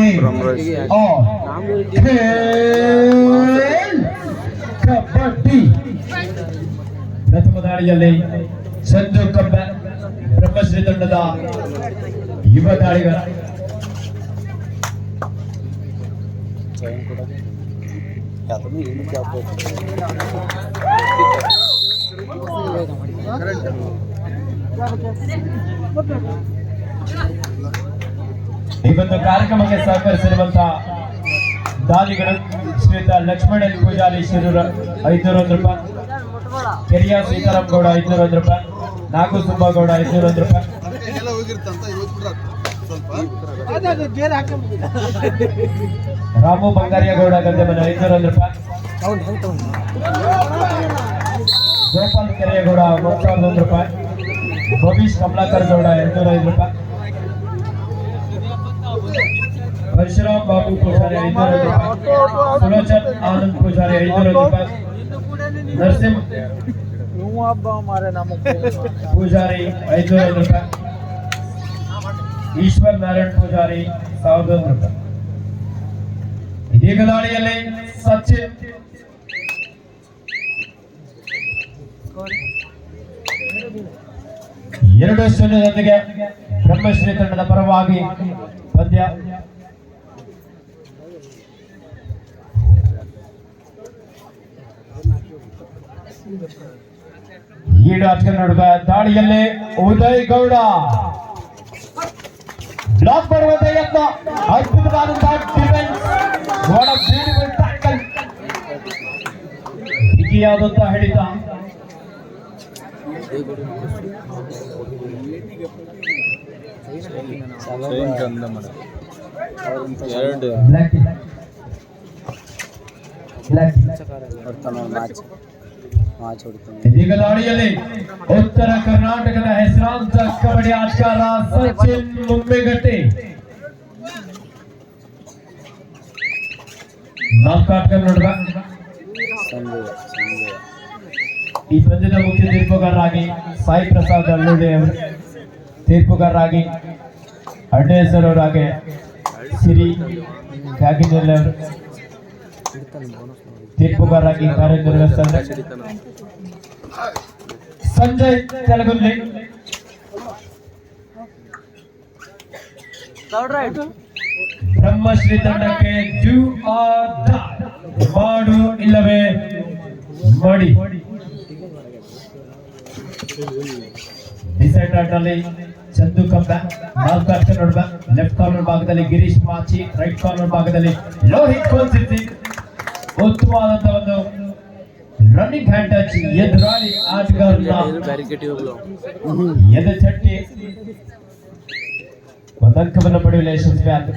name. Oh, Kel Kabaddi. Prathamadariyale, Sandhu Kabba, Brahmasritandada, Yubadariyala. Thank you. ಈ ಒಂದು ಕಾರ್ಯಕ್ರಮಕ್ಕೆ ಸಹಕರಿಸಿರುವಂತಹ ದಾನಿಗಳು ಶ್ರೀಯುತ ಲಕ್ಷ್ಮಣ ಪೂಜಾರಿ ಶಿರೂರ ಐದುನೂರ ರೂಪಾಯಿ. ಕೆರಿಯ ಸೀತಾರಾಮ್ ಗೌಡ ಐದುನೂರ ಒಂದು ರೂಪಾಯಿ. ನಾಗು ಸುಬ್ಬಗೌಡ ಐದುನೂರ ರೂಪಾಯಿ. ರಾಮು ಬಂಗಾರಿಯ ಗೌಡ ಗದ್ದೆಮನೆ ಐದುನೂರ ಒಂದು ರೂಪಾಯಿ. ಗೋಪಾಲ್ ಕೆರೆಯಗೌಡ ಮೂರು ಸಾವಿರದ ಒಂದು ರೂಪಾಯಿ. ಭವೀಶ್ ಕಮಲಾಕರ್ ಗೌಡ ಎಂಟುನೂರ ಐದು ರೂಪಾಯಿ. ಪರಶುರಾಮ್ ಬಾಬು ಪೂಜಾರಿ ಐದುನೂರ ಐದು ರೂಪಾಯಿ ಸುಲೋಚನ್ ಆನಂದ್ ಪೂಜಾರಿ ಐದುನೂರ ಐದು ರೂಪಾಯಿ ನರಸಿಂಹ ಪೂಜಾರಿ ಐದುನೂರ ಐದು ರೂಪಾಯಿ ಈಶ್ವರ್ ನಾರಾಯಣ್ ಪೂಜಾರಿ ಸಾವಿರದ ಒಂದು ರೂಪಾಯಿ ಇದೀಗ ದಾಳಿಯಲ್ಲಿ ಸಚಿನ್ ಎರಡು ಶೂನ್ಯದೊಂದಿಗೆ ಬ್ರಹ್ಮಶ್ರೀ ತಂಡದ ಪರವಾಗಿ ಪಂದ್ಯ ಈಡು ಕನ್ನಡದ ದಾಳಿಯಲ್ಲಿ ಉದಯ್ ಗೌಡ. ಬ್ಲಾಕ್ ಮಾಡುವಂತ ಯತ್ನ. ಅದ್ಭುತವಾದಂತಹ defence what a beautiful tackle ಬಿಗಿಯಾದಂತಹ ಹಿಡಿತ. ಎರಡು. ಬ್ಲಾಕ್ ಬ್ಲಾಕ್ ಇದೀಗ ದಾಳಿಯಲ್ಲಿ ಉತ್ತರ ಕರ್ನಾಟಕದ ಹೆಸರಾಂತ ಕಬಡ್ಡಿ ಆಟಗಾರ ಸಚಿನ್ ಮುಮ್ಮೆಗಟ್ಟಿ ನಾಲ್ಕು ಆಟಗಾರ ನೋಡುವ ಸಂಜೆ ಸಂಜೆ ಈ ಪಂದ್ಯದ ಮುಖ್ಯ ತೀರ್ಪುಗಾರರಾಗಿ ಸಾಯಿ ಪ್ರಸಾದ್ ಅಲ್ಲೂಡಿ ಅವರು ತೀರ್ಪುಗಾರರಾಗಿ ಅಡ್ಡೇಸರ್ ಅವರು ಹಾಗೆ ಸಿರಿ ಕ್ಯಾಗಿನೆಲ್ ಅವರು ಹಿಡಿತಾನೆ ಸಂಜಯ್ ತೆಲಗುಲ್ಲಿ ಬ್ರಹ್ಮಶ್ರೀ ತಂಡಕ್ಕೆ ಡ್ಯೂ ಆರ್. ಮಾಡು ಇಲ್ಲವೇ? ಮಾಡಿ. ಡಿಸೈಡ್ ಆಟಲ್ಲಿ ಚಂದು ಕಂಬ, ನಾಲ್ಕು ನೋಡ್ಬ ಲೆಫ್ಟ್ ಕಾರ್ನರ್ ಭಾಗದಲ್ಲಿ ಗಿರೀಶ್ ಮಾಚಿ ರೈಟ್ ಕಾರ್ನರ್ ಭಾಗದಲ್ಲಿ ಲೋಹಿತ್ ಕೋಲ್ಸಿದ್ದಿ. ಉತ್ತಮವಾದಂತಹ ಒಂದು ರನ್ನಿಂಗ್ ಹ್ಯಾಂಡ್ ಟಚ್ ಎದುರಾಳಿ ಹೋಗ್ಲು ಎದೆ ಚಟ್ಟಿ. ಒಂದು ಅಂಕವನ್ನು ಪಡೆಯಲು ಯಶಸ್ವಿ ಆದ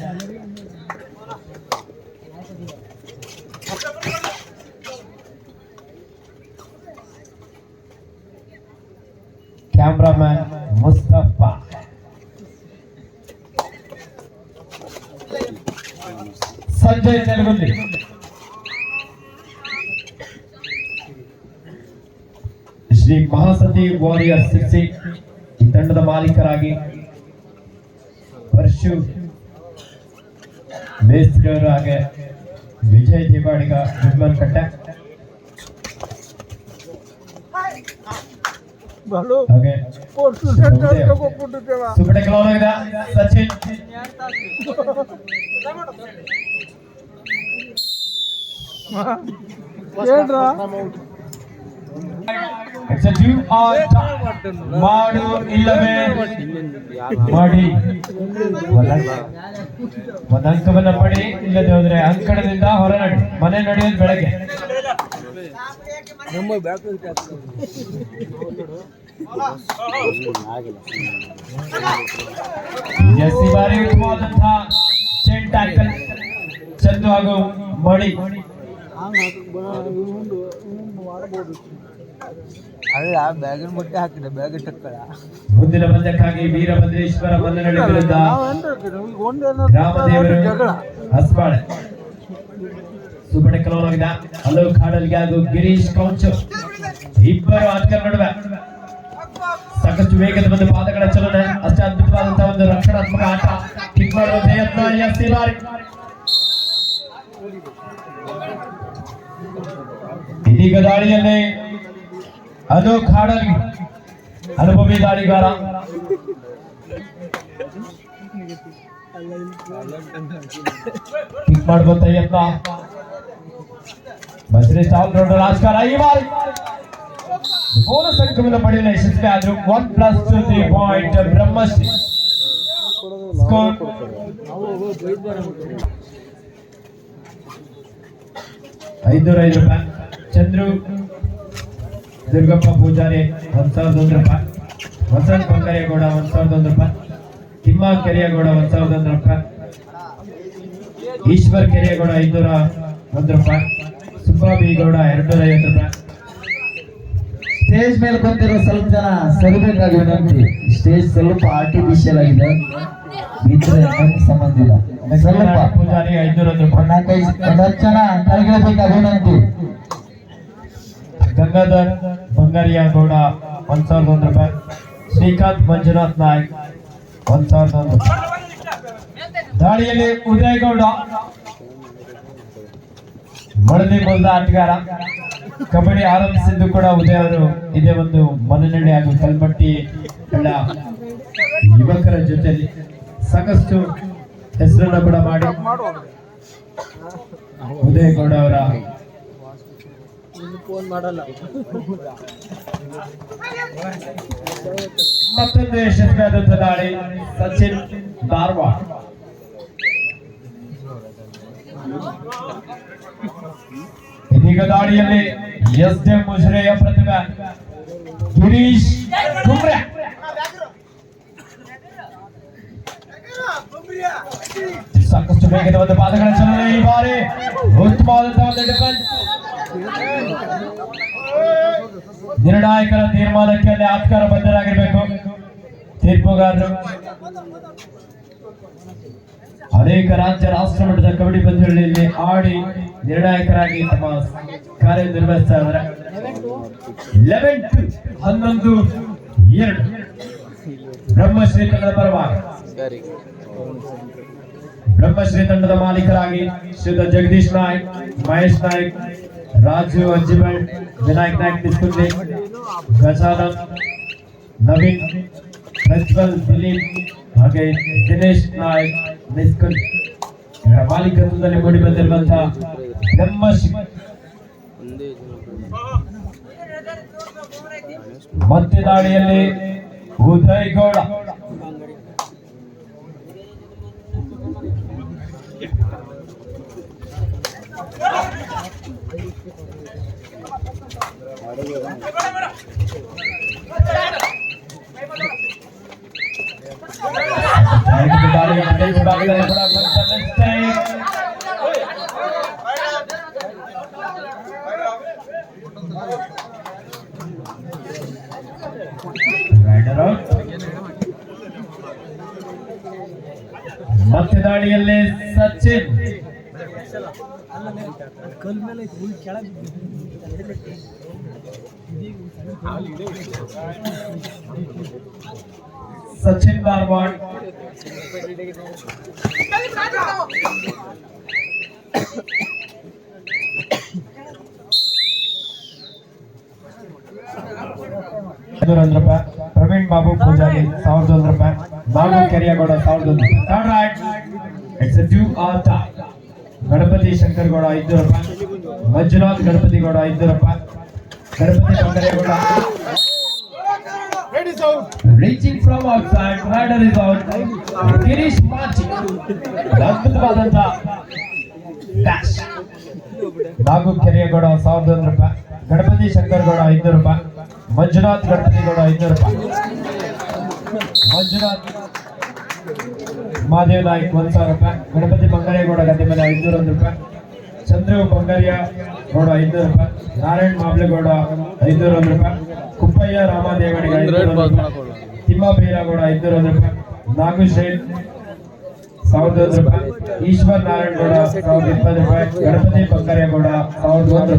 Ridwan Petak. halo, Oke. Super keluar kita Sachin. ఏంట్రా do or die. ಮಾಡು ಇಲ್ಲವೇ ಮಾಡಿ ಒಂದ್ ಅಂಕವನ್ನ ಪಡಿ ಇಲ್ಲದೆ ಹೋದ್ರೆ ಅಂಕಣದಿಂದ ಹೊರ ನಡಿ. ಮನೆ ನಡೆಯೋದು ಬೆಳಗ್ಗೆ. ನಮ್ಮ ಬ್ಯಾಕ್ ಆಗಿಲ್ಲ ಎಸ್ ಈ ಬಾರಿ ಉತ್ತಮವಾದಂತಹ ಚೈನ್ ಟ್ಯಾಕಲ್ ಚಂದು ಹಾಗೂ ಮಡಿ. ಅಲ್ಲ ಬ್ಯಾಗಿನ ಮುಟ್ಟೆ ಹಾಕಿದೆ ಬ್ಯಾಗ್ ಟಕ್ಕಳ ಮುಂದಿನ ಪಂದ್ಯಕ್ಕಾಗಿ ವೀರಭದ್ರೇಶ್ವರ ವಿರುದ್ಧ ಹಸ್ಬಾಳೆ. ಕಾಡಲ್ಗೆ ಹಾಗೂ ಗಿರೀಶ್ ಕೌಂಚು. ಇಬ್ಬರು ಆಟಗಾರ ನಡುವೆ ಸಾಕಷ್ಟು ವೇಗದ ಒಂದು ಪಾದಗಳ ಚಲನೆ ಅಷ್ಟೇ ಅದ್ಭುತವಾದಂತಹ ಒಂದು ರಕ್ಷಣಾತ್ಮಕ ಆಟ. ಕಿಕ್ ಮಾಡುವ ಪ್ರಯತ್ನ ಎಸ್ ಬಾರಿ ಇದೀಗ ದಾಳಿಯಲ್ಲಿ ಅದು ಖಾಡಲ್ಗಿ ಅನುಭವಿ ದಾಳಿಗಾರ ಕಿಕ್ ಮಾಡುವಂತ ಯತ್ನ ಬಜ್ರಿ ಆಲ್ರೌಂಡರ್ ರಾಜಕಾರಣ ಈ ಬಾರಿ ಬೋನಸ್ ಅಂಕವನ್ನು ಪಡೆಯಲು ಯಶಸ್ವಿ ಆದ್ರು one plus two three point Brahmashri score ಐನೂರ ಐದು ರೂಪಾಯಿ. ಚಂದ್ರು, ದುರ್ಗಪ್ಪ ಪೂಜಾರಿ, ಒಂದು ಸಾವಿರದ ಒಂದು ರೂಪಾಯಿ. ವಸಂತ್ ಬಂಗಾರೇಗೌಡ ಒಂದು ಸಾವಿರದ ಒಂದು ರೂಪಾಯಿ. ತಿಮ್ಮ ಕೆರೆಯಗೌಡ, ಒಂದು ಸಾವಿರದ ಒಂದು ರೂಪಾಯಿ. ಈಶ್ವರ್ ಕೆರೆಯಗೌಡ ಐನೂರ ಒಂದು ರೂಪಾಯಿ. ಸುಬ್ಬಾಬಿಗೌಡ ಎರಡ್ನೂರ ಐವತ್ತು ರೂಪಾಯಿ. ಸ್ಟೇಜ್ ಮೇಲೆ ಕುಂತಿರೋ ಸ್ವಲ್ಪ ಜನ ಸರಿಬೇಕಾಗಿ ಸ್ಟೇಜ್ ಸ್ವಲ್ಪ ಆರ್ಟಿಫಿಷಿಯಲ್ ಆಗಿದೆ. ನಮ್ಗೆ ಸಂಬಂಧ ಇಲ್ಲ. ಸ್ವಲ್ಪ ಪೂಜಾರಿ ನಾಲ್ಕೈದು ಜನ ಗಂಗಾಧರ್ ಬಂಗಾರಿಯ ಗೌಡ ಒಂದ್ ಸಾವಿರದ ಒಂದು ರೂಪಾಯಿ. ಶ್ರೀಕಾಂತ್ ಮಂಜುನಾಥ್ ನಾಯ್ಕ್ ಒಂದ್ ಸಾವಿರದ ಒಂದು ದಾಳಿಯಲ್ಲಿ ಉದಯಗೌಡ. ಮಳದಿ ಮೊದಲ ಆಟಗಾರ. ಕಬಡ್ಡಿ ಆರಂಭಿಸಿದ್ದು ಕೂಡ ಉದಯ ಅವರು. ಇದೇ ಒಂದು ಮನನಳ್ಳಿ ಹಾಗೂ ಕಲ್ಮಟ್ಟಿ ಎಲ್ಲ ಯುವಕರ ಜೊತೆಯಲ್ಲಿ. ಸಾಕಷ್ಟು ಹೆಸರನ್ನು ಕೂಡ ಮಾಡಿ. ಉದಯ್ ಗೌಡ ಅವರ. ಮತ್ತೊಂದು ಯಶಸ್ವಿಯಾದಂತಹ ದಾಳಿ ಸಚಿನ್ ಧಾರವಾಡ. ಇದೀಗ ದಾಳಿಯಲ್ಲಿ ಎಸ್ ಡಿ ಮುಜರೆಯ ಪ್ರತಿಭೆ ಗಿರೀಶ್ ಕುಮ್ರೆ ಸಾಕಷ್ಟು ವೇಗದ ಒಂದು ಪಾದಗಳ ಚಲನೆ ಈ ಬಾರಿ. ಉತ್ತಮವಾದಂತಹ ಒಂದು ಡಿಫೆನ್ಸ್ ನಿರ್ಣಾಯಕರ ತೀರ್ಮಾನಕ್ಕೆ ಅಲ್ಲಿ ಆತ್ಕಾರ ಬದ್ಧರಾಗಿರ್ಬೇಕು ತೀರ್ಪುಗಾರರು. ಅನೇಕ ರಾಜ್ಯ, ರಾಷ್ಟ್ರ ಮಟ್ಟದ ಕಬಡ್ಡಿ ಪಂದ್ಯಗಳಲ್ಲಿ ಆಡಿ ನಿರ್ಣಾಯಕರಾಗಿ ತಮ್ಮ ಕಾರ್ಯ ನಿರ್ವಹಿಸ್ತಾ ಇದ್ದಾರೆ. ಲೆವೆನ್ ಹನ್ನೊಂದು, ಎರಡು. ಬ್ರಹ್ಮಶ್ರೀ ಕನ್ನಡ ಪರವಾಗಿ. ಬ್ರಹ್ಮಶ್ರೀ ತಂಡದ ಮಾಲೀಕರಾಗಿ ಶ್ರೀಯುತ ಜಗದೀಶ್ ನಾಯ್ಕ್, ಮಹೇಶ್ ನಾಯ್ಕ್ ರಾಜೀವ್ ಅಜ್ಜಿಬಳ್, ವಿನಾಯಕ್ ನಾಯ್ಕ್ ತಿಸ್ಕುಂಡಿ ಗಜಾನಂದ್ ನವೀನ್, ಪ್ರಜ್ವಲ್, ದಿಲೀಪ್, ಹಾಗೆ ದಿನೇಶ್ ನಾಯ್ಕ್ ನಿಸ್ಕುಂಡ್ ಮಾಲೀಕತ್ವದಲ್ಲಿ ಮೂಡಿ ಬಂದಿರುವಂತಹ ಬ್ರಹ್ಮಶ್ರೀ. ಒಂದೇ ಮತ್ತೆ ದಾಳಿಯಲ್ಲಿ ಉದಯ್ ಗೌಡ ದಾಳಿಯಲ್ಲಿ ವಿಭಾಗದಲ್ಲಿ ಕೂಡ ಕೊಂಚ mistake. Rider out. ಮತ್ತೆ ದಾಳಿಯಲ್ಲಿ ಸಚಿನ್. ಸಚಿನ್ ಧಾರವಾಡ್ ಐನೂರ ಒಂದು ರೂಪಾಯಿ ಪ್ರವೀಣ್ ಬಾಬು ಪೂಜಾರಿ ಸಾವಿರದ ಒಂದು ರೂಪಾಯಿ ಬಾಬು ಕೆರಿಯಗೌಡ ಸಾವಿರದ ಒಂದು third right it's a do or die Ganapathi Shankaragowda ರೂಪಾಯಿ ಮಂಜುನಾಥ್ ಗಣಪತಿಗೌಡ ರೂಪಾಯಿ Ganapathi Bangaregowda reaching from outside rider is out Girish ಮಾಚಿ ಅದ್ಭುತವಾದಂತ ಡ್ಯಾಶ್ ನಾಗು ಕೆರೆಯಗೌಡ ಸಾವಿರದ ಒಂದು ರೂಪಾಯಿ ಗಣಪತಿ ಶಂಕರಗೌಡ ಐನೂರು ರೂಪಾಯಿ ಮಂಜುನಾಥ್ ಗಣಪತಿಗೌಡ ಐನೂರು ರೂಪಾಯಿ ಮಂಜುನಾಥ್ ಮಹಾದೇವ್ ನಾಯ್ಕ್ ಒಂದ್ ಸಾವಿರ ರೂಪಾಯಿ. ಗಣಪತಿ ಬಂಗಾರೇಗೌಡ ಗದ್ದೆ ಮೇಲೆ ಐನೂರ ಒಂದು ರೂಪಾಯಿ. ಚಂದ್ರು ಬಂಗಾರಿಯ ಗೌಡ ಐದುನೂರು ರೂಪಾಯಿ. ನಾರಾಯಣ್ ಮಾಬ್ಲೇಗೌಡ ಒಂದು ರೂಪಾಯಿ. ಕುಪ್ಪಯ್ಯ ರಾಮದೇವಡಿಗೆ ರೂಪಾಯಿ. ತಿಮ್ಮ ಬೈರಾಗೌಡ ಐನೂರ ಒಂದು ರೂಪಾಯಿ. ನಾಗು ಶೇಟ್ ಸಾವಿರದ ಒಂದು ರೂಪಾಯಿ. ಈಶ್ವರ್ ನಾರಾಯಣಗೌಡ, ಸಾವಿರದ ಇಪ್ಪತ್ತು ರೂಪಾಯಿ, ಗಣಪತಿ ಬಂಗಾರೇಗೌಡ, ಸಾವಿರದ ಒಂದು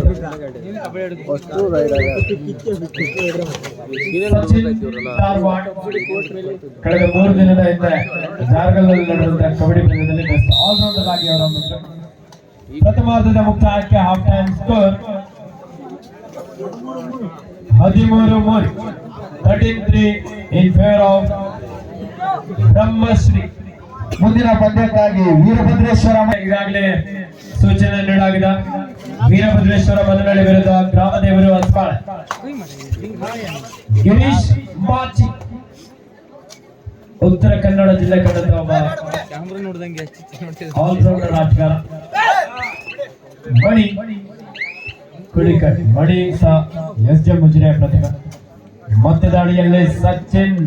ಕಳೆದ ಮೂರು ದಿನದ ಹಿಂದೆ ಜಾರ್ಗಲ್ನಲ್ಲಿ ನಡೆದಂತ ಕಬಡ್ಡಿ ಪಂದ್ಯದಲ್ಲಿ ಬೆಸ್ಟ್ ಆಲ್ರೌಂಡರ್ ಆಗಿ ಅವರ ಪ್ರಥಮಾರ್ಧದ ಮುಕ್ತಾಯಕ್ಕೆ ಹಾಫ್ ಟೈಮ್ ಸ್ಕೋರ್ ಹದಿಮೂರು ಮೂರು thirteen three in favour of Brahmashri. ಮುಂದಿನ ಪಂದ್ಯಕ್ಕಾಗಿ ವೀರಭದ್ರೇಶ್ವರ ಈಗಾಗಲೇ ಸೂಚನೆ ನೀಡಲಾಗಿದೆ. ವೀರಭದ್ರೇಶ್ವರ ಮನನಳ್ಳಿ ವಿರುದ್ಧ ಗ್ರಾಮದೇವರು ಹಸ್ಪಾಳ ಗಿರೀಶ್ ಮಾಚಿ ಉತ್ತರ ಕನ್ನಡ ಜಿಲ್ಲೆ ಕಂಡಂತ ಒಬ್ಬ ಆಲ್ರೌಂಡರ್ ಆಟಗಾರ ಮಣಿ. ಕುಳಿಕಟ್ ಮಣಿ ಸಹ ಎಸ್ ಜೆ ಮುಜರೆ ಪ್ರತಿಭೆ. ಮತ್ತೆ ದಾಳಿಯಲ್ಲಿ ಸಚಿನ್.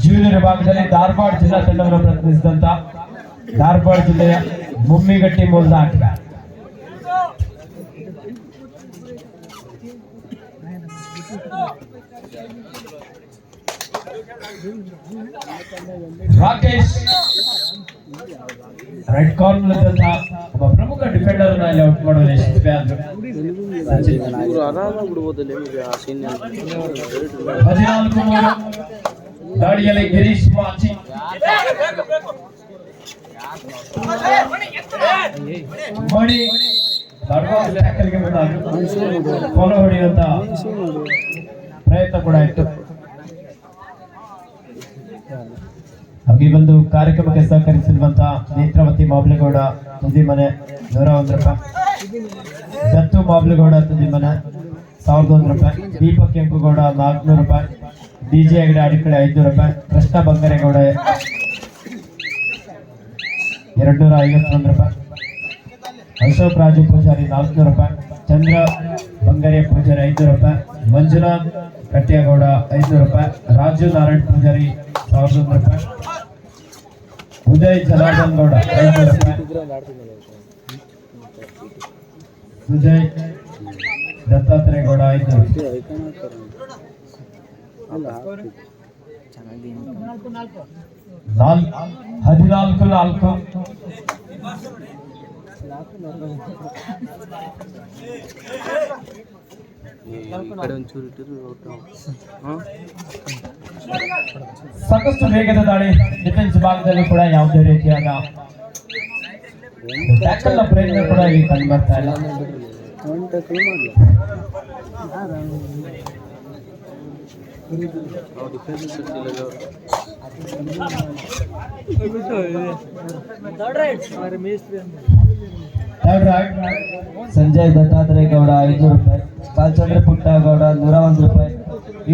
ಜೂನಿಯರ್ ವಿಭಾಗದಲ್ಲಿ ಧಾರವಾಡ ಜಿಲ್ಲಾ ತಂಡವನ್ನು ಪ್ರತಿನಿಧಿಸಿದಂತ ಧಾರವಾಡ ಜಿಲ್ಲೆಯ ಮುಮ್ಮಿಗಟ್ಟಿ ಮೂಲದ ಆಟಗಾರ. ರಾಕೇಶ್ ರೆಡ್ ಕಾರ್ನರ್ ಒಬ್ಬ ಪ್ರಮುಖ ಡಿಫೆಂಡರ್ ಅನ್ನ ಇಲ್ಲಿ ಔಟ್ ಮಾಡುವಲ್ಲಿ ಯಶಸ್ವಿಯಾದ್ರು ಇವ್ರು ಆರಾಮಾಗಿ ಬಿಡ್ಬೋದಲ್ಲ ನಿಮಗೆ ಆ ಸೀನ್ ಹದಿನಾಲ್ಕು ಮೂರು. ದಾಳಿಯಲ್ಲಿ ಗಿರೀಶ್ ಮಾಚಿ ಮಣಿ ಫಾಲೋ ಹೊಡೆಯುವಂತ ಪ್ರಯತ್ನ ಕೂಡ ಇತ್ತು. ಈ ಒಂದು ಕಾರ್ಯಕ್ರಮಕ್ಕೆ ಸಹಕರಿಸಿರುವಂತ ನೇತ್ರಾವತಿ ಮಾಬ್ಲೇಗೌಡ ತುದಿ ಮನೆ ನೂರ ಒಂದು ರೂಪಾಯಿ ದತ್ತು ಮಾಬ್ಲೇಗೌಡ ತುದಿ ಮನೆ ಸಾವಿರದ ಒಂದು ರೂಪಾಯಿ ದೀಪಕ್ ಕೆಂಪುಗೌಡ ನಾಲ್ಕುನೂರು ರೂಪಾಯಿ. ಡಿಜೆ ಹೆಗಡೆ ಅಡಿಕಡೆ ಐದುನೂರು ರೂಪಾಯಿ. ಕೃಷ್ಣ ಬಂಗಾರೇಗೌಡ ಎರಡು ನೂರ ಐವತ್ತೊಂದು ರೂಪಾಯಿ. ಅಶೋಕ್ ರಾಜು ಪೂಜಾರಿ ನಾಲ್ಕುನೂರು ರೂಪಾಯಿ. ಚಂದ್ರ ಬಂಗಾರಿಯ ಪೂಜಾರಿ ಐದುನೂರು ರೂಪಾಯಿ. ಮಂಜುನಾಥ್ ಕಟ್ಟಿಯಗೌಡ ಐದುನೂರು ರೂಪಾಯಿ. ರಾಜು ನಾರಾಯಣ್ ಪೂಜಾರಿ ಸಾವಿರದ ಒಂದು ರೂಪಾಯಿ. ಉದಯ್ ಜನಾರ್ದನ್ ಗೌಡ ಐದುನೂರು ರೂಪಾಯಿ. ಉದಯ್ ದತ್ತಾತ್ರೇಯ ಗೌಡ ಐದುನೂರು ಹದಿನಾಲ್ಕು ನಾಲ್ಕು ಈ ಕಡೆ ಒಂಚೂರು ಇಟ್ಟಿರು ಹಾಂ ಸಾಕಷ್ಟು ವೇಗದ ದಾಳಿ ಡಿಫೆನ್ಸ್ ಭಾಗದಲ್ಲೂ ಕೂಡ ಯಾವುದೇ ರೀತಿಯಾದ ಟ್ಯಾಕಲ್ನ ಪ್ರಯತ್ನ ಕೂಡ ಇಲ್ಲಿ. ಕಂಡು ಬರ್ತಾ ಇಲ್ಲ ಒಂದು ಟಕ್ಕಲು ಮಾಡಲಿ defence third right Sanjay Dattatreya Gowda ಐದುನೂರು ರೂಪಾಯಿ ಕಾಲ್ಚಂದ್ರ ಪುಟ್ಟಗೌಡ ನೂರ ಒಂದು ರೂಪಾಯಿ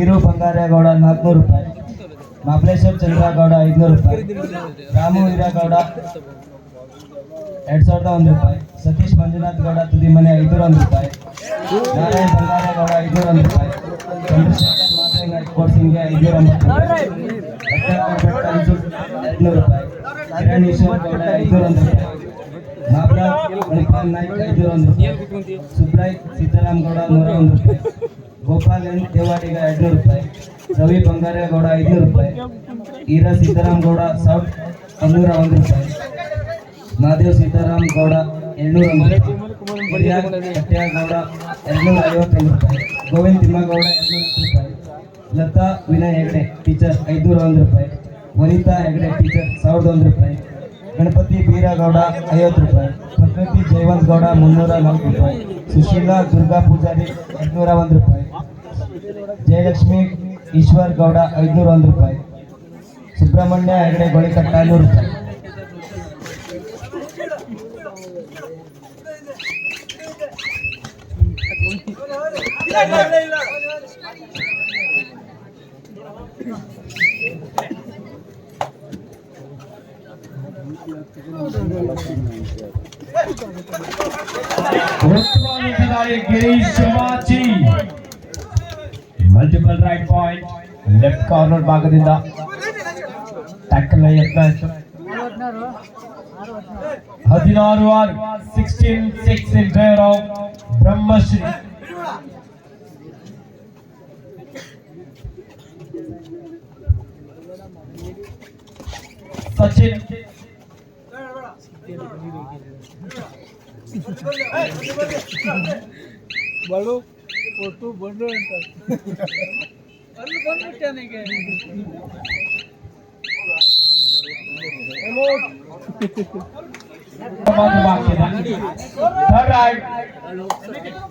ಈರು ಬಂಗಾರೇಗೌಡ ನಾಲ್ಕುನೂರು ರೂಪಾಯಿ ಮಹಾಬಲೇಶ್ವರ್ ಚಂದ್ರಗೌಡ ಐದುನೂರು ರೂಪಾಯಿ ರಾಮು ವೀರಗೌಡ ಎರಡ್ ಸಾವಿರದ ಒಂದು ರೂಪಾಯಿ ಸತೀಶ್ ಮಂಜುನಾಥ್ ಗೌಡ ತುದಿ ಮನೆ ಐದುನೂರ ಒಂದು ರೂಪಾಯಿ ನಾರಾಯಣ್ ಬಂಗಾರೇಗೌಡ ಐದುನೂರ ಒಂದು ರೂಪಾಯಿ ಚಂದ್ರಶೇಖರ್ ಮಾತೆಂಗ ಕೋರ್ಸಿಂಗ್ಗೆ ಐದುನೂರ ಒಂಬತ್ತು ರೂಪಾಯಿ ರತ್ನಾಕರ್ ಭಟ್ ಕಲ್ಸು ಐದುನೂರು ರೂಪಾಯಿ ಕಿರಣ್ ಈಶ್ವರ್ ಗೌಡ ಐದುನೂರ ಒಂದು ರೂಪಾಯಿ ಮಾಬ್ಲಾ ಮಣಿಪಾಲ್ ನಾಯ್ಕ ಐದುನೂರ ಒಂದು ರೂಪಾಯಿ ಸುಬ್ರಾಯ್ ಸೀತಾರಾಮ್ ಗೌಡ ನೂರ ಒಂದು ರೂಪಾಯಿ ಗೋಪಾಲ್ ಎನ್ ದೇವಾಡಿಗ ಎರಡ್ನೂರು ರೂಪಾಯಿ ರವಿ ಬಂಗಾರೇಗೌಡ ಐದುನೂರು ರೂಪಾಯಿ ಈರ ಸೀತಾರಾಮ್ ಗೌಡ ಸೌಟ್ ಇನ್ನೂರ ಒಂದು ರೂಪಾಯಿ ಮಹಾದೇವ್ ಸೀತಾರಾಮ್ ಗೌಡ ಎರಡ್ನೂರ ಒಂದು ರೂಪಾಯಿ ಹಿರಿಯ ಕಟ್ಯಾಗೌಡ ಎರಡ್ನೂರ ಐವತ್ತೊಂದು ರೂಪಾಯಿ ಗೋವಿಂದ್ ತಿಮ್ಮಗೌಡ ಎರಡ್ನೂರ ಹತ್ತು ರೂಪಾಯಿ ಲತಾ ವಿನಯ್ ಹೆಗ್ಡೆ ಟೀಚರ್ ಐದುನೂರ ಒಂದು ರೂಪಾಯಿ. ವನಿತಾ ಹೆಗ್ಡೆ ಟೀಚರ್ ಸಾವಿರದ ಒಂದು ರೂಪಾಯಿ. ಗಣಪತಿ ಬೀರಗೌಡ, ಐವತ್ತು ರೂಪಾಯಿ. ಪ್ರಕೃತಿ ಜಯವಂತ್ ಗೌಡ ಮುನ್ನೂರ ನಾಲ್ಕು ರೂಪಾಯಿ. ಸುಶೀಲಾ ದುರ್ಗಾ ಪೂಜಾರಿ, ಎಂಟುನೂರ ಒಂದು ರೂಪಾಯಿ. ಜಯಲಕ್ಷ್ಮಿ ಈಶ್ವರ್ ಗೌಡ ಐದುನೂರ ಒಂದು ರೂಪಾಯಿ. ಸುಬ್ರಹ್ಮಣ್ಯ ಹೆಗಡೆ ಗೋಳಿಕಟ್ಟ ನೂರು ರೂಪಾಯಿ. ಉತ್ತಮ ದಾಳಿ Girish Machi multiple right point left corner ಭಾಗದಿಂದ ಟ್ಯಾಕಲ್ ಯತ್ನ ಇತ್ತು ಹದಿನಾರು ಆರು sixteen six in favour of Brahmashri আছেন বলো কত বন্ধ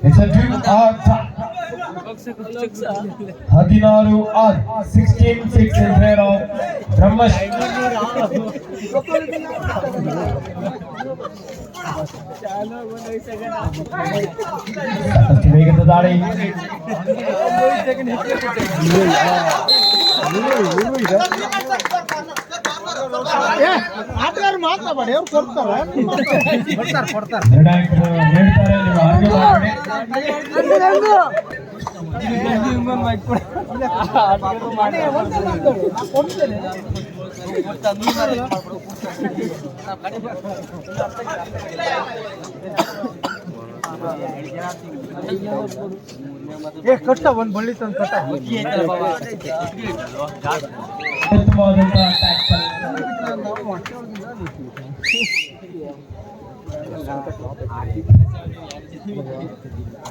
It's a do or die. ಹದಿನಾರು R sixteen six in favour of Brahmashri ಸಾಕಷ್ಟು ವೇಗದ ದಾಳಿ. ಆಟಗಾರ ಮಾತಾಡಿ ಅವ್ರು ಕೊಡ್ತಾರ. ನಿರ್ಣಾಯಕರು ನೀಡ್ತಾರೆ ನೀವು ಆರ್ಗ್ಯೂ ಮಾಡಬೇಡಿ ಏ ಕಟ್ಟ ಒಂದ್ ಬಳ್ಳಿ ತಂದು ಕಟ್ಟ ಉತ್ತಮವಾದಂತಹ ಟ್ಯಾಕ್ಟಲ್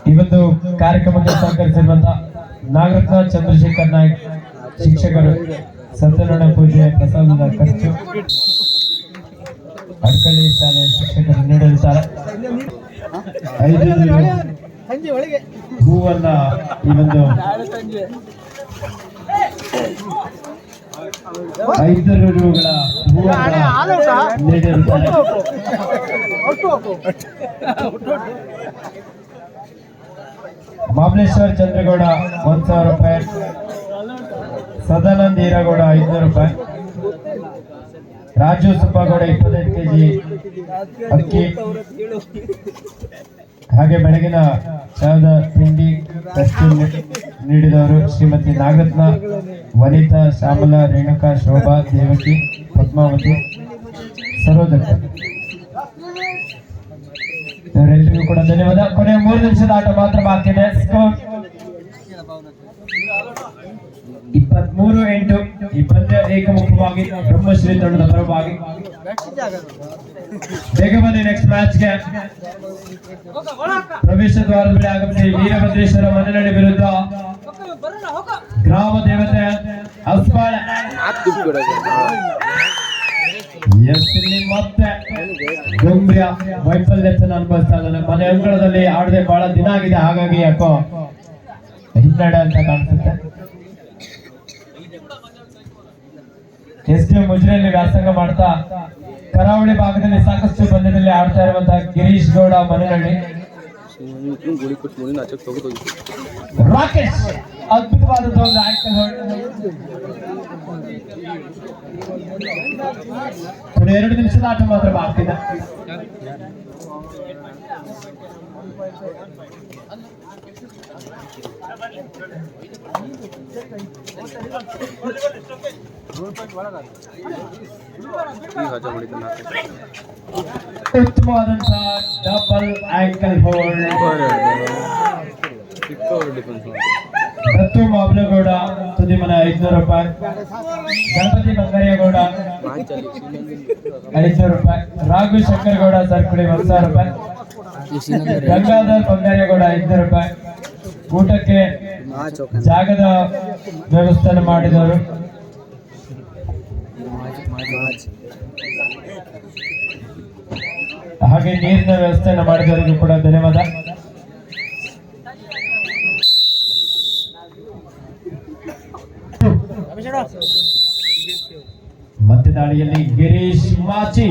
ಈ ಒಂದು ಕಾರ್ಯಕ್ರಮಕ್ಕೆ ಸಹಕರಿಸಿರುವಂತಹ ನಾಗರತ್ನ ಚಂದ್ರಶೇಖರ್ ನಾಯ್ಕ ಶಿಕ್ಷಕರು ಸತ್ಯನಾರಾಯಣ ಪೂಜೆ ಪ್ರಸಾದದ ಖರ್ಚು ಅಡ್ಕಳ್ಳಿ ಶಾಲೆ ಶಿಕ್ಷಕರು ನೀಡಲಿದ್ದಾರೆ. ಐದು ಹೂವನ್ನ ಈ ಒಂದು ಐದು ರೂಗಳ ಹೂವನ್ನ ನೀಡಿರುತ್ತಾರೆ. ಮಾಮಲೇಶ್ವರ್ ಚಂದ್ರಗೌಡ ಒಂದ್ ಸಾವಿರ ರೂಪಾಯಿ. ಸದಾನಂದ ಹೀರಗೌಡ ಐದುನೂರು ರೂಪಾಯಿ. ರಾಜು ಸುಬ್ಬಗೌಡ ಇಪ್ಪತ್ತೈದು ಕೆಜಿ ಅಕ್ಕಿ. ಹಾಗೆ ಬೆಳಗಿನ ಚಹಾದ ತಿಂಡಿ ನೀಡಿದವರು ಶ್ರೀಮತಿ ನಾಗರತ್ನ, ವನಿತಾ, ಶ್ಯಾಮಲಾ, ರೇಣುಕಾ, ಶೋಭಾ, ದೇವಕಿ, ಪದ್ಮಾವತಿ, ಸರೋಜಕ್ಕ. ಇವರೆಲ್ಲರಿಗೂ ಕೂಡ ಧನ್ಯವಾದ. ಕೊನೆಯ ಮೂರು ನಿಮಿಷದ ಆಟ ಮಾತ್ರ ಬಾಕಿ ಇದೆ. ಇಪ್ಪತ್ಮೂರು ಎಂಟು ಈ ಪಂದ್ಯ ಏಕಮುಖವಾಗಿ, ಬ್ರಹ್ಮಶ್ರೀ ತಂಡದ ಪರವಾಗಿ. ಬೇಗ ಬನ್ನಿ ನೆಕ್ಸ್ಟ್ ಮ್ಯಾಚ್ಗೆ ಪ್ರವೇಶ ದ್ವಾರದ ಬಳಿ ಆಗಮಿಸಿ ವೀರಭದ್ರೇಶ್ವರ ಮನೆನಡಿ ವಿರುದ್ಧ. ಗ್ರಾಮ ದೇವತೆ ಹಸ್ಬಾಳ ಎಸ್ ಇಲ್ಲಿ ಮತ್ತೆ ಗಂಭೀರ ಅನುಭವಿಸ್ತಾ ಇದ್ದಾನೆ. ಮನೆ ಅಂಗಳದಲ್ಲಿ ಆಡದೆ ಬಹಳ ದಿನ ಆಗಿದೆ. ಹಾಗಾಗಿ ಯಾಕೋ ಹಿನ್ನಡೆ ಅಂತ ಕಾಣಿಸುತ್ತೆ. ಎಸ್ ಡಿ ಮುಜ್ರೆಯಲ್ಲಿ ವ್ಯಾಸಂಗ ಮಾಡ್ತಾ ಕರಾವಳಿ ಭಾಗದಲ್ಲಿ ಸಾಕಷ್ಟು ಪಂದ್ಯದಲ್ಲಿ ಆಡ್ತಾ ಇರುವಂತಹ ಗಿರೀಶ್ ಗೌಡ ಮನೆಯಲ್ಲಿ. ರಾಕೇಶ್, ಅದ್ಭುತವಾದಂತಹ ಒಂದು ಆಂಕಲ್ ಎರಡು ನಿಮಿಷದ ಆಟ ಮಾತ್ರ ಬಾಕಿ ಇದೆ ಉತ್ತಮವಾದಂತಹ ಡಬಲ್ ಆಂಕಲ್ ಹೋಲ್ಡ್ ಡಿಫೆನ್ಸ್ ದತ್ತು ಮಾಬ್ಲಗೌಡ ತುದಿಮನ ಐದ್ನೂರು ರೂಪಾಯಿ ಗಣಪತಿ ಬಂಗಾರಿಯಗೌಡ ಐದುನೂರು ಐದ್ನೂರು ರೂಪಾಯಿ ರಾಘು ಶಂಕರಗೌಡ ಸರ್ಕುಳಿ ಒಂದು ಸಾವಿರ ರೂಪಾಯಿ ಗಂಗಾಧರ್ ಬಂಗಾರಿಯಗೌಡ ಸಾವಿರ ರೂಪಾಯಿ ಊಟಕ್ಕೆ ಜಾಗದ ವ್ಯವಸ್ಥೆ ಮಾಡಿದವರು. ಹಾಗೆ ನೀರಿನ ವ್ಯವಸ್ಥೆಯನ್ನು ಮಾಡಿದವರಿಗೂ ಕೂಡ ಧನ್ಯವಾದ. ಮಧ್ಯ ದಾಳಿಯಲ್ಲಿ ಗಿರೀಶ್ ಮಾಚಿ.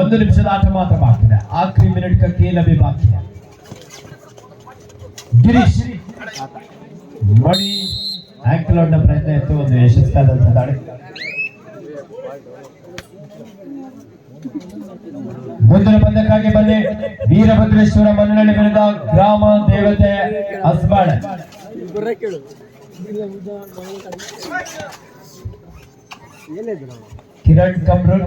ಒಂದು ನಿಮಿಷದ ಆಟ ಮಾತ್ರ ಬಾಕಿದೆ ಆಖರಿ ಮಿನಿಟ್ ಕಕ್ಕೆ ಬಾಕಿ ಗಿರೀಶ್ ಮಣಿ ಆಂಕಲೋಡ್ನ ಪ್ರಯತ್ನ ಇತ್ತು ಒಂದು ಯಶಸ್ವಿಯಾದಂತಹ ದಾಳಿ. ಮುಂದಿನ ಪಂದ್ಯಕ್ಕಾಗಿ ಬನ್ನಿ. ವೀರಭದ್ರೇಶ್ವರ ಮನ್ನಳ್ಳಿ ಬೆಳೆದ ಗ್ರಾಮ ದೇವತೆ ಹಸ್ಬಾಳೆ ಕಿರಣ್ ಕಮ್ರೂರ್.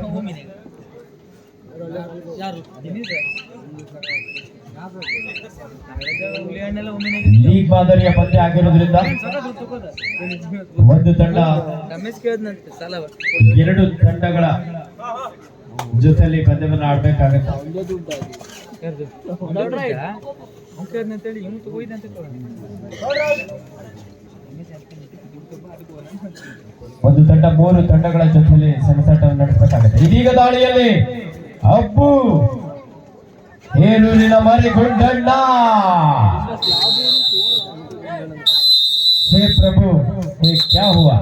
ಲೀಗ್ ಮಾದರಿಯ ಪಂದ್ಯ ಆಗಿರೋದ್ರಿಂದ ಒಂದು ತಂಡ ಎರಡು ತಂಡಗಳ ಜೊತೆಲಿ ಪಂದ್ಯವನ್ನು ಆಡ್ಬೇಕಾಗತ್ತೆ ಒಂದು ತಂಡ, ಮೂರು ತಂಡಗಳ ಜೊತೆಲಿ ಸೆಣಸಾಟವನ್ನು ನಡೆಸಬೇಕಾಗುತ್ತೆ. ಇದೀಗ ದಾಳಿಯಲ್ಲಿ ಅಬ್ಬು ಹೇರೂರಿನ ಮರಿ ಗುಂಡಣ್ಣ ಹೇ ಪ್ರಭು, ಹೇ ಕ್ಯಾ ಹುವಾ?